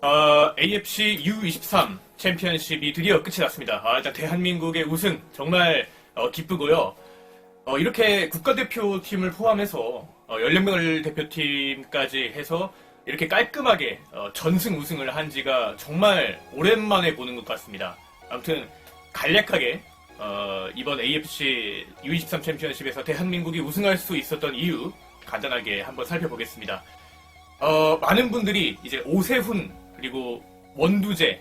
어, AFC U23 챔피언십이 드디어 끝이 났습니다. 아, 일단 대한민국의 우승 정말 어, 기쁘고요. 어, 이렇게 국가대표팀을 포함해서 어, 16명 대표팀까지 해서 이렇게 깔끔하게 어, 전승 우승을 한 지가 정말 오랜만에 보는 것 같습니다. 아무튼 간략하게 어, 이번 AFC U23 챔피언십에서 대한민국이 우승할 수 있었던 이유 간단하게 한번 살펴보겠습니다. 어, 많은 분들이 이제 오세훈 그리고 원두재,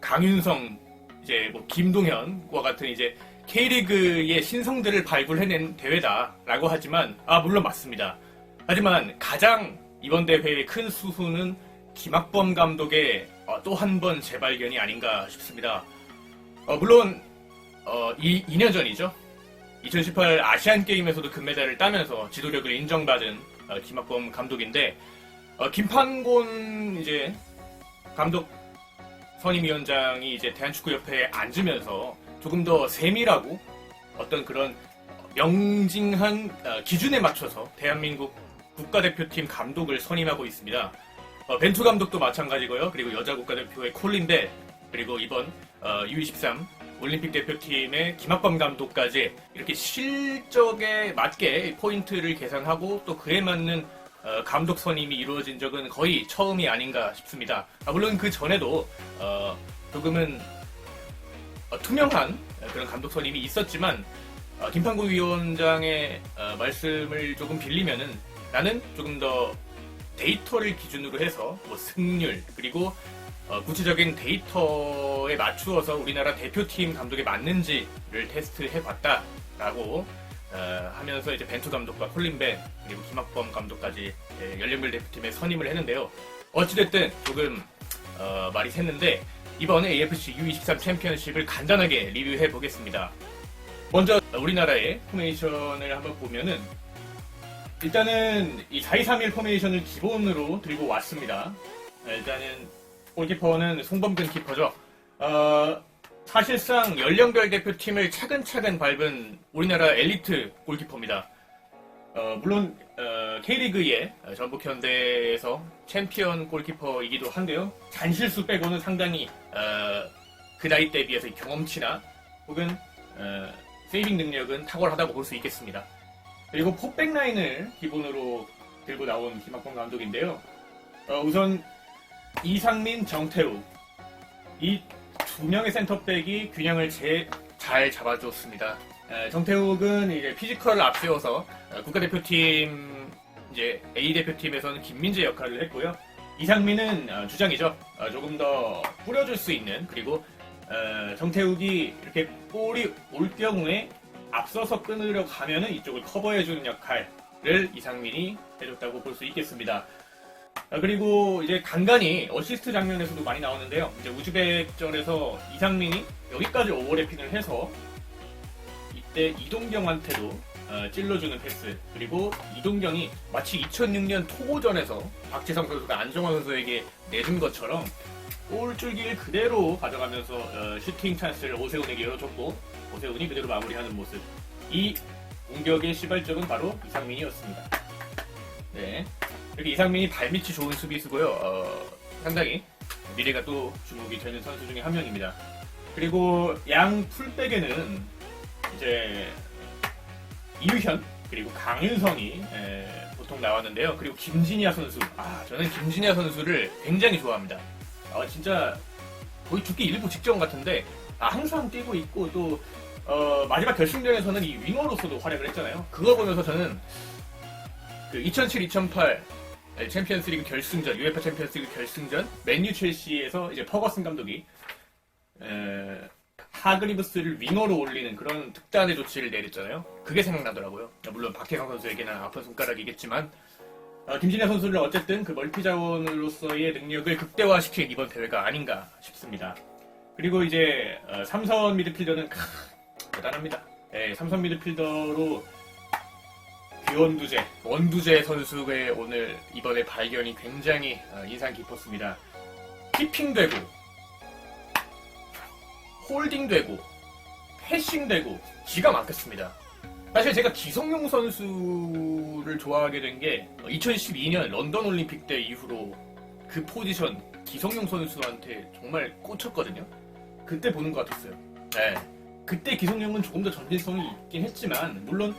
강윤성, 이제 뭐 김동현과 같은 이제 K리그의 신성들을 발굴해낸 대회다라고 하지만 아 물론 맞습니다. 하지만 가장 이번 대회의 큰 수훈은 김학범 감독의 어, 또한 번 재발견이 아닌가 싶습니다. 어, 물론 어, 이 2년 전이죠. 2018 아시안 게임에서도 금메달을 따면서 지도력을 인정받은 어, 김학범 감독인데 어, 김판곤 이제 감독 선임위원장이 이제 대한축구협회에 앉으면서 조금 더 세밀하고 어떤 그런 명징한 어, 기준에 맞춰서 대한민국 국가대표팀 감독을 선임하고 있습니다. 어, 벤투 감독도 마찬가지고요. 그리고 여자 국가대표의 콜린 벨 그리고 이번 어, U23 올림픽 대표팀의 김학범 감독까지 이렇게 실적에 맞게 포인트를 계산하고 또 그에 맞는 어, 감독 선임이 이루어진 적은 거의 처음이 아닌가 싶습니다. 아, 물론 그 전에도 어, 조금은 어, 투명한 그런 감독 선임이 있었지만 어, 김판구 위원장의 어, 말씀을 조금 빌리면은 나는 조금 더 데이터를 기준으로 해서 뭐 승률 그리고 어, 구체적인 데이터에 맞추어서 우리나라 대표팀 감독에 맞는지를 테스트해 봤다라고 어, 하면서 이제 벤투 감독과 콜린 벤 그리고 김학범 감독까지 예, 연령별 대표팀에 선임을 했는데요. 어찌됐든 조금 어, 말이 샜는데 이번에 AFC U23 챔피언십을 간단하게 리뷰해 보겠습니다. 먼저 우리나라의 포메이션을 한번 보면은 일단은 이 4-2-3-1 포메이션을 기본으로 들고 왔습니다. 어, 일단은 골키퍼는 송범근 키퍼죠. 어, 사실상 연령별 대표팀을 차근차근 밟은 우리나라 엘리트 골키퍼입니다. 어, 물론 어, K리그의 어, 전북 현대에서 챔피언 골키퍼이기도 한데요. 잔실수 빼고는 상당히 어, 그 나이 때에 비해서 경험치나 혹은 어, 세이빙 능력은 탁월하다고 볼 수 있겠습니다. 그리고 포백 라인을 기본으로 들고 나온 김학범 감독인데요. 어, 우선 이상민, 정태우 이 두 명의 센터백이 균형을 제, 잘 잡아줬습니다. 에, 정태욱은 이제 피지컬을 앞세워서 어, 국가대표팀 이제 A 대표팀에서는 김민재 역할을 했고요. 이상민은 어, 주장이죠. 어, 조금 더 뿌려줄 수 있는 그리고 어, 정태욱이 이렇게 볼이 올 경우에 앞서서 끊으려고 하면은 이쪽을 커버해주는 역할을 이상민이 해줬다고 볼 수 있겠습니다. 아, 그리고 이제 간간히 어시스트 장면에서도 많이 나오는데요. 이제 우즈벡전에서 이상민이 여기까지 오버래핑을 해서 이때 이동경한테도 어, 찔러주는 패스 그리고 이동경이 마치 2006년 토고전에서 박지성 선수가 안정환 선수에게 내준 것처럼 골줄기를 그대로 가져가면서 어, 슈팅 찬스를 오세훈에게 열어줬고 오세훈이 그대로 마무리하는 모습 이 공격의 시발점은 바로 이상민이었습니다. 네. 이렇게 이상민이 발밑이 좋은 수비수고요. 어, 상당히 미래가 또 주목이 되는 선수 중에 한 명입니다. 그리고 양 풀백에는 이제 이유현 그리고 강윤성이 에, 보통 나왔는데요. 그리고 김진야 선수. 아 저는 김진야 선수를 굉장히 좋아합니다. 아 진짜 거의 죽기 일부 직전 같은데 아, 항상 뛰고 있고 또 어, 마지막 결승전에서는 이 윙어로서도 활약을 했잖아요. 그거 보면서 저는 그 2007-2008 챔피언스리그 결승전, UEFA 챔피언스리그 결승전, 맨유 첼시에서 이제 퍼거슨 감독이 에, 하그리브스를 윙어로 올리는 그런 특단의 조치를 내렸잖아요. 그게 생각나더라고요. 물론 박혜성 선수에게는 아픈 손가락이겠지만 어, 김진애 선수를 어쨌든 그 멀티 자원으로서의 능력을 극대화시킨 이번 대회가 아닌가 싶습니다. 그리고 이제 어, 삼선 미드필더는 크, 대단합니다. 예, 삼선 미드필더로 귀원두재, 원두재 선수의 오늘 이번에 발견이 굉장히 어, 인상 깊었습니다. 키핑되고, 홀딩되고, 패싱되고, 기가 막혔습니다. 사실 제가 기성용 선수를 좋아하게 된 게 2012년 런던 올림픽 때 이후로 그 포지션 기성용 선수한테 정말 꽂혔거든요. 그때 보는 것 같았어요. 네. 그때 기성용은 조금 더 전진성이 있긴 했지만 물론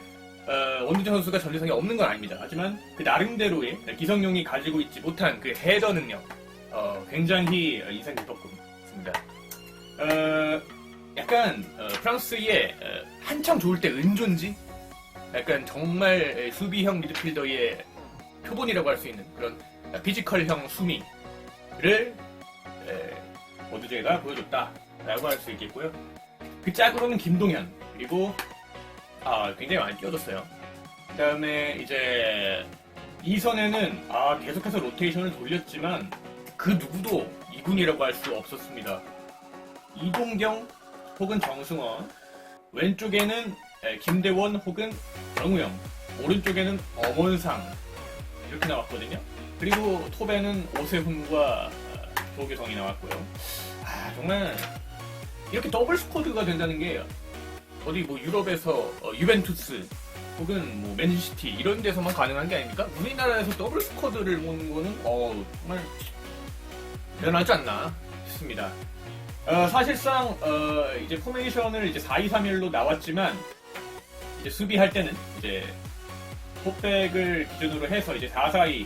어, 원두재 선수가 전진성이 없는 건 아닙니다. 하지만 그 나름대로의 기성용이 가지고 있지 못한 그 헤더 능력 어, 굉장히 인상 깊었습니다. 어, 약간 어, 프랑스의 어, 한창 좋을 때 은존지 약간 정말 수비형 미드필더의 표본이라고 할 수 있는 그런 피지컬형 수미를 모두제가 보여줬다라고 할 수 있겠고요. 그 짝으로는 김동현 그리고 아 굉장히 많이 뛰어줬어요. 그 다음에 이제 이선에는 아 계속해서 로테이션을 돌렸지만 그 누구도 이군이라고 할 수 없었습니다. 이동경 혹은 정승원 왼쪽에는 에, 김대원 혹은 정우영 오른쪽에는 엄원상 이렇게 나왔거든요. 그리고 톱에는 오세훈과 어, 조계성이 나왔고요. 아 정말 이렇게 더블 스쿼드가 된다는 게 어디 뭐 유럽에서 어, 유벤투스 혹은 뭐 맨시티 이런 데서만 가능한 게 아닙니까? 우리나라에서 더블 스쿼드를 모는 거는 어 정말 대단하지 않나 싶습니다. 어, 사실상 어, 이제 포메이션을 이제 4-2-3-1로 나왔지만 이제 수비할 때는 이제 포백을 기준으로 해서 이제 4-4-2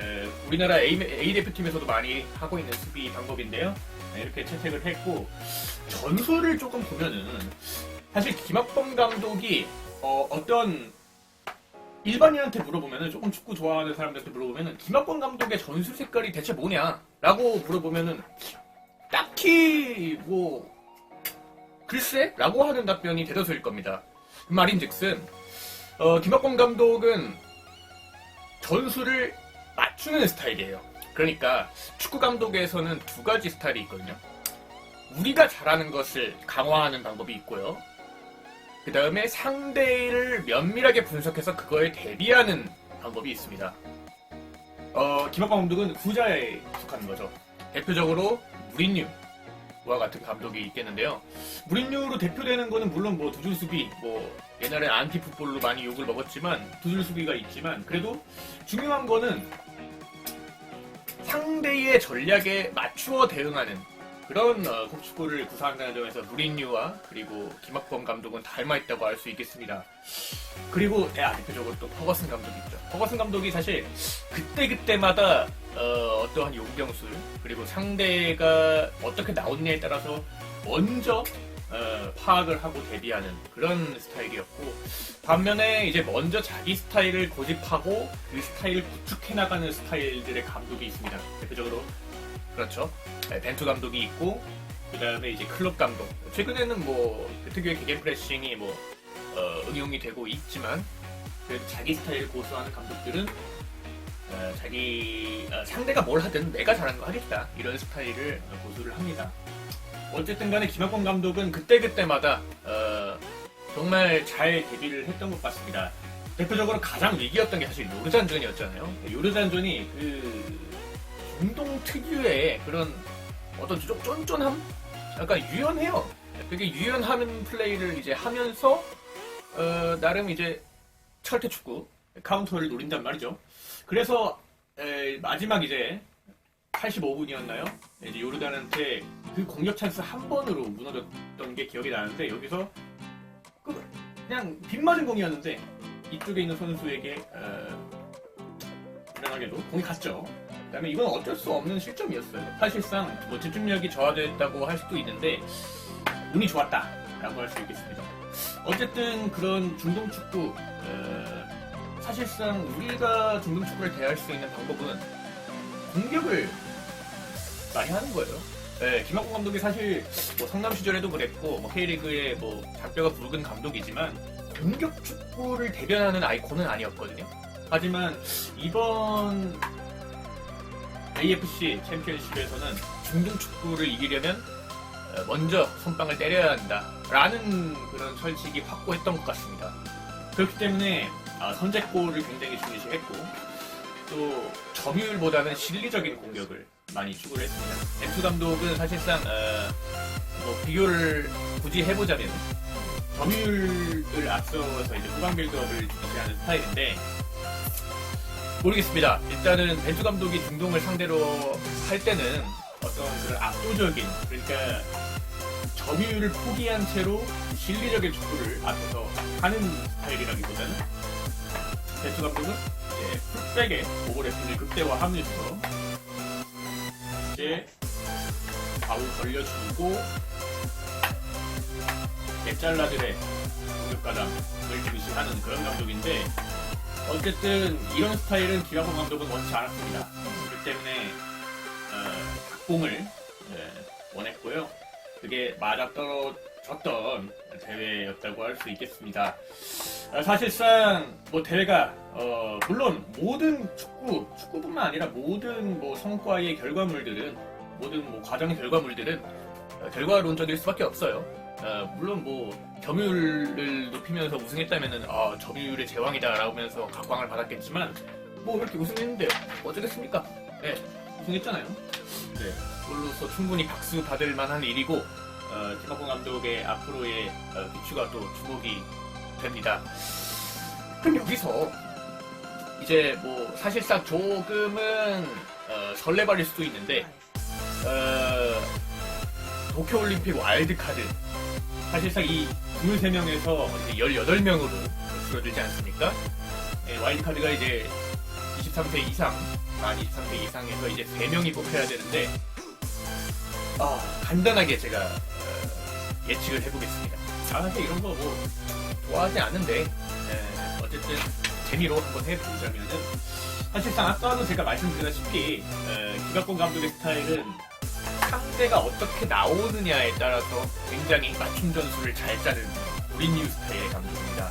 에, 우리나라 A, A 대표팀에서도 많이 하고 있는 수비 방법인데요. 네, 이렇게 채택을 했고 전술을 조금 보면은 사실 김학범 감독이 어, 어떤 일반인한테 물어보면은 조금 축구 좋아하는 사람들한테 물어보면은 김학범 감독의 전술 색깔이 대체 뭐냐라고 물어보면은 딱히 뭐 글쎄라고 하는 답변이 대다수일 겁니다. 그 말인즉슨 어, 김학범 감독은 전술을 맞추는 스타일이에요. 그러니까 축구 감독에서는 두 가지 스타일이 있거든요. 우리가 잘하는 것을 강화하는 방법이 있고요. 그 다음에 상대를 면밀하게 분석해서 그거에 대비하는 방법이 있습니다. 어, 김학범 감독은 후자에 속하는 거죠. 대표적으로 무린뉴와 같은 감독이 있겠는데요. 무린뉴로 대표되는 거는 물론 뭐 두줄 수비, 뭐 옛날에 안티 풋볼로 많이 욕을 먹었지만 두줄 수비가 있지만 그래도 중요한 거는 상대의 전략에 맞추어 대응하는 그런 어, 축구를 구사한다는 점에서 무린뉴와 그리고 김학범 감독은 닮아있다고 할수 있겠습니다. 그리고 대아 대표적으로 또 퍼거슨 감독이 있죠. 퍼거슨 감독이 사실 그때 그때마다 어, 떠한 용병술 그리고 상대가 어떻게 나오느냐에 따라서 먼저 어, 파악을 하고 대비하는 그런 스타일이었고 반면에 이제 먼저 자기 스타일을 고집하고 그 스타일을 구축해 나가는 스타일들의 감독이 있습니다. 대표적으로 그렇죠. 네, 벤투 감독이 있고 그 다음에 이제 클럽 감독. 최근에는 뭐 특유의 개개 프레싱이 뭐 어, 응용이 되고 있지만 그래도 자기 스타일을 고수하는 감독들은 어, 자기 어, 상대가 뭘 하든 내가 잘하는 거 하겠다 이런 스타일을 고수를 합니다. 어쨌든 간에 김학권 감독은 그때그때마다 어, 정말 잘 데뷔를 했던 것 같습니다. 대표적으로 가장 위기였던 게 사실 요르잔전이었잖아요. 요르잔전이 그 중동 특유의 그런 어떤 좀 쫀쫀함? 약간 유연해요. 되게 유연하는 플레이를 이제 하면서 어, 나름 이제 철퇴 축구 카운터를 노린단 말이죠. 그래서 에, 마지막 이제 85분이었나요? 이제 요르단한테 그 공격 찬스 한 번으로 무너졌던 게 기억이 나는데 여기서 그 그냥 빗 맞은 공이었는데 이쪽에 있는 선수에게 어, 불안하게도 공이 갔죠. 그다음에 이건 어쩔 수 없는 실점이었어요. 사실상 뭐 집중력이 저하됐다고 할 수도 있는데 운이 좋았다라고 할 수 있겠습니다. 어쨌든 그런 중동 축구 어, 사실상 우리가 중동 축구를 대할 수 있는 방법은 공격을 많이 하는 거예요. 네, 김학권 감독이 사실 뭐 성남 시절에도 그랬고 뭐 K리그의 뭐 작뼈가 굵은 감독이지만 공격 축구를 대변하는 아이콘은 아니었거든요. 하지만 이번 AFC 챔피언십에서는 중동 축구를 이기려면 어, 먼저 선빵을 때려야 한다라는 그런 설식이 확고했던 것 같습니다. 그렇기 때문에 아, 선제골을 굉장히 중요시했고 또 점유율보다는 실리적인 공격을 많이 추구를 했습니다. 엠투 감독은 사실상 어, 뭐 비교를 굳이 해보자면 점유율을 앞서서 이제 후방 빌드업을 중시하는 스타일인데 모르겠습니다. 일단은 벤투 감독이 중동을 상대로 할 때는 어떤 그런 압도적인 그러니까 점유율을 포기한 채로 실리적인 축구를 앞에서 하는 스타일이라기보다는 벤투 감독은 이제 풀백의 오버래핑을 극대화하면서 이제 바로 걸려주고 개잘라들의 공격가담을 중시하는 그런 감독인데 어쨌든 이런 스타일은 기라고 감독은 원치 않았습니다. 그렇기 때문에 어, 각공을 네, 원했고요. 그게 맞아떨어졌던 대회였다고 할 수 있겠습니다. 어, 사실상 뭐 대회가 어, 물론 모든 축구 축구뿐만 아니라 모든 뭐 성과의 결과물들은 모든 뭐 과정의 결과물들은 어, 결과론적일 수밖에 없어요. 어, 물론 뭐 점유율을 높이면서 우승했다면은 아, 점유율의 제왕이다라고 하면서 각광을 받았겠지만 뭐 이렇게 우승했는데요. 어쩌겠습니까? 네, 우승했잖아요. 네, 그걸로서 충분히 박수 받을 만한 일이고 어, 김학공 감독의 앞으로의 어, 비추가 또 주목이 됩니다. 그럼 여기서 이제 뭐 사실상 조금은 어, 설레발일 수도 있는데 어, 도쿄올림픽 와일드카드 사실상 이 23명에서 18명으로 줄어들지 않습니까? 예, 와일드카드가 이제 23세 이상, 만 23세 이상에서 이제 3명이 뽑혀야 되는데, 아, 간단하게 제가 어, 예측을 해보겠습니다. 아, 사실 이런 거 뭐 좋아하지 않는데, 예, 어쨌든 재미로 한번 해보자면은, 사실상 아까도 제가 말씀드렸다시피, 어, 기각권 감독의 스타일은 상대가 어떻게 나오느냐에 따라서 굉장히 맞춤 전술을 잘 짜는 우리뉴 스타일의 감독입니다.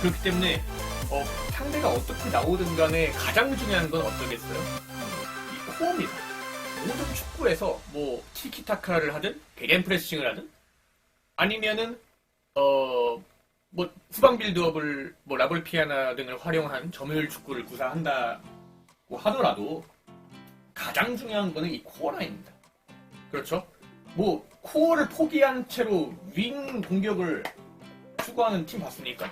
그렇기 때문에 어, 상대가 어떻게 나오든 간에 가장 중요한 건 어떠겠어요? 이 코어입니다. 모든 축구에서 뭐 티키타카를 하든 개겐 프레싱을 하든 아니면은 어 뭐 후방 빌드업을 뭐 라볼 피아나 등을 활용한 점유율 축구를 구사한다고 하더라도 가장 중요한 거는 이 코어 라인입니다. 그렇죠? 뭐 코어를 포기한 채로 윙 공격을 추구하는 팀 봤습니까?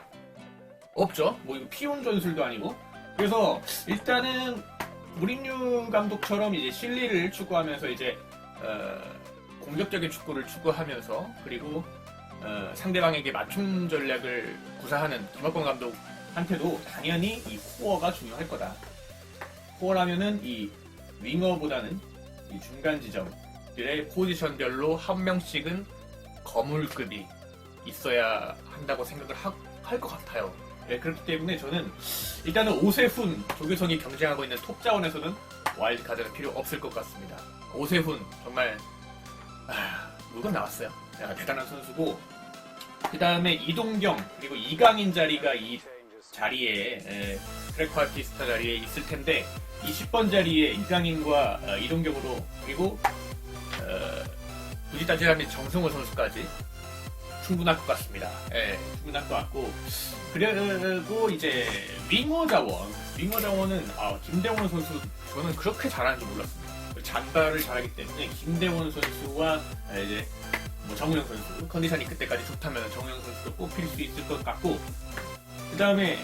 없죠. 뭐 이거 피온 전술도 아니고. 그래서 일단은 무린뉴 감독처럼 이제 실리를 추구하면서 이제 어, 공격적인 축구를 추구하면서 그리고 어, 상대방에게 맞춤 전략을 구사하는 김학권 감독한테도 당연히 이 코어가 중요할 거다. 코어라면은 이 윙어보다는 이 중간 지점 들의 포지션별로 한 명씩은 거물급이 있어야 한다고 생각을 할 것 같아요. 네, 그렇기 때문에 저는 일단은 오세훈 조규성이 경쟁하고 있는 톱 자원에서는 와일드 카드는 필요 없을 것 같습니다. 오세훈 정말 아, 물건 나왔어요. 야, 대단한 선수고 그 다음에 이동경 그리고 이강인 자리가 이 자리에 에, 트래커 아티스타 자리에 있을 텐데 이 10번 자리에 이강인과 어, 이동경으로 그리고 어, 굳이 따지자면 정승호 선수까지 충분할 것 같습니다. 예, 충분할 것 같고 그리고 이제 윙어 자원, 윙어 자원은 아, 김대원 선수 저는 그렇게 잘하는지 몰랐습니다. 잔발을 잘하기 때문에 김대원 선수와 아, 이제 뭐 정우영 선수 컨디션이 그때까지 좋다면 정우영 선수도 뽑힐 수 있을 것 같고 그 다음에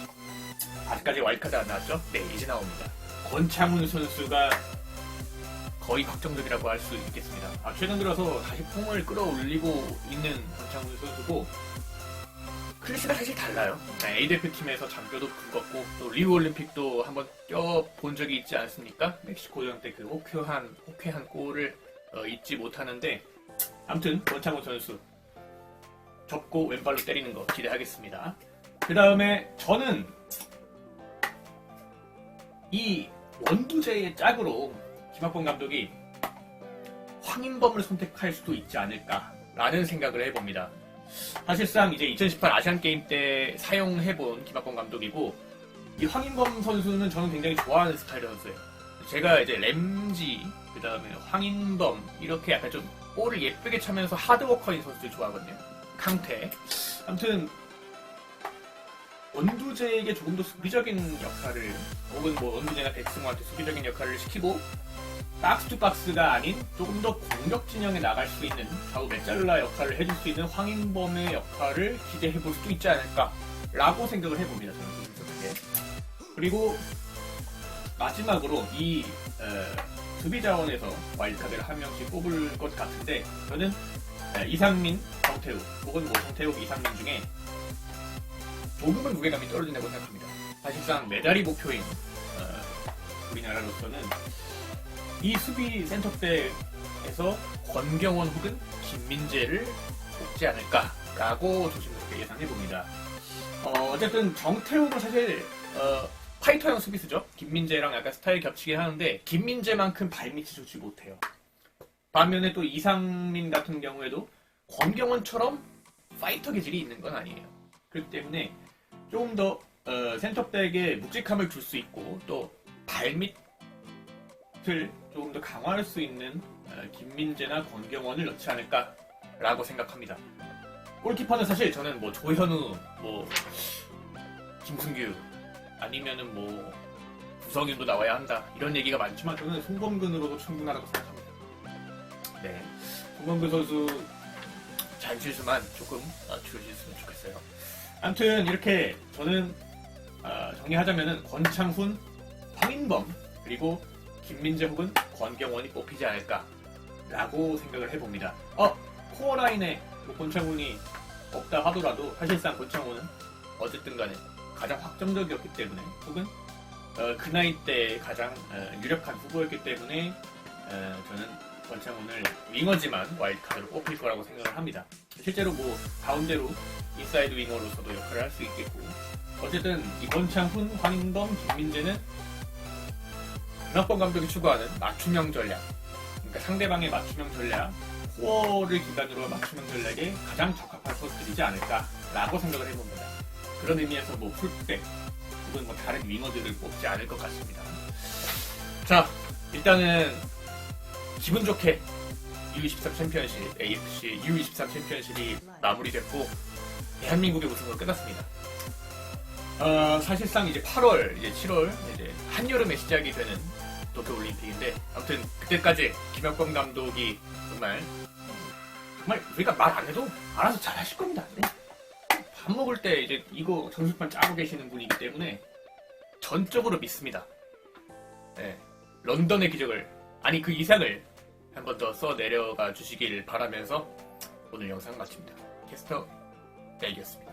아직까지 와일카드 안 나왔죠? 네 이제 나옵니다. 권창훈 선수가 거의 확정적이라고 할 수 있겠습니다. 아, 최근 들어서 다시 폼을 끌어올리고 있는 권창훈 선수고 클래스가 사실 달라요. 네, A 대표팀에서 장교도 굵었고 또 리우 올림픽도 한번 뛰어본 적이 있지 않습니까? 멕시코전 때그 호쾌한 호쾌한 골을 어, 잊지 못하는데 아무튼 권창훈 선수 접고 왼발로 때리는 거 기대하겠습니다. 그 다음에 저는 이 원두제의 짝으로 김학범 감독이 황인범을 선택할 수도 있지 않을까라는 생각을 해봅니다. 사실상 이제 2018 아시안 게임 때 사용해본 김학범 감독이고 이 황인범 선수는 저는 굉장히 좋아하는 스타일 선수예요. 제가 이제 램지 그 다음에 황인범 이렇게 약간 좀 볼을 예쁘게 차면서 하드워커인 선수들 좋아하거든요. 강태. 아무튼 원두재에게 조금 더 수비적인 역할을 혹은 뭐 원두재나 백승호한테 수비적인 역할을 시키고 박스 투 박스가 아닌 조금 더 공격 진영에 나갈 수 있는 좌우 메짤라 역할을 해줄 수 있는 황인범의 역할을 기대해 볼 수도 있지 않을까라고 생각을 해봅니다. 저는 개인적으로. 그리고 마지막으로 이 어, 수비 자원에서 와일드카드를 한 명씩 뽑을 것 같은데 저는 어, 이상민, 정태우 혹은 뭐 정태우, 이상민 중에 조금은 무게감이 떨어진다고 생각합니다. 사실상 메달이 목표인 어, 우리나라로서는 이 수비 센터백에서 권경원 혹은 김민재를 뽑지 않을까라고 조심스럽게 예상해 봅니다. 어, 어쨌든 정태우도 사실 어, 파이터형 수비수죠. 김민재랑 약간 스타일 겹치긴 하는데 김민재만큼 발밑이 좋지 못해요. 반면에 또 이상민 같은 경우에도 권경원처럼 파이터 기질이 있는 건 아니에요. 그렇기 때문에 조금 더 어, 센터백에 묵직함을 줄 수 있고 또 발밑을 조금 더 강화할 수 있는 어, 김민재나 권경원을 넣지 않을까라고 생각합니다. 골키퍼는 사실 저는 뭐 조현우, 뭐 김승규 아니면은 뭐 구성인도 나와야 한다 이런 얘기가 많지만 저는 송범근으로도 충분하다고 생각합니다. 네, 송범근 선수 잔실수만 조금 어, 줄여주셨으면 좋겠어요. 아무튼 이렇게 저는 어, 정리하자면은 권창훈, 황인범 그리고 김민재 혹은 권경원이 뽑히지 않을까라고 생각을 해봅니다. 어 코어 라인에 뭐 권창훈이 없다 하더라도 사실상 권창훈은 어쨌든 간에 가장 확정적이었기 때문에 혹은 어, 그 나이 때 가장 어, 유력한 후보였기 때문에 어, 저는 권창훈을 윙어지만 와일드카드로 뽑힐 거라고 생각을 합니다. 실제로 뭐 가운데로 인사이드 윙어로서도 역할을 할 수 있겠고 어쨌든 이 권창훈, 황인범, 김민재는 윤학범 감독이 추구하는 맞춤형 전략 그러니까 상대방의 맞춤형 전략 코어를 기반으로 맞춤형 전략에 가장 적합한 선수들이지 않을까라고 생각을 해봅니다. 그런 의미에서 뭐 풀백 혹은 뭐 다른 윙어들을 뽑지 않을 것 같습니다. 자, 일단은 기분 좋게 U23 챔피언십, AFC U23 챔피언십이 마무리됐고 대한민국의 우승으로 끝났습니다. 어, 사실상 이제 8월, 이제 7월, 이제 한여름에 시작이 되는 도쿄올림픽인데 아무튼 그때까지 김혁범 감독이 정말 정말 우리가 말 안 해도 알아서 잘 하실 겁니다. 네? 밥 먹을 때 이제 이거 전술판 짜고 계시는 분이기 때문에 전적으로 믿습니다. 네. 런던의 기적을 아니 그 이상을 한 번 더 써 내려가 주시길 바라면서 오늘 영상 마칩니다. 캐스터 땡이었습니다.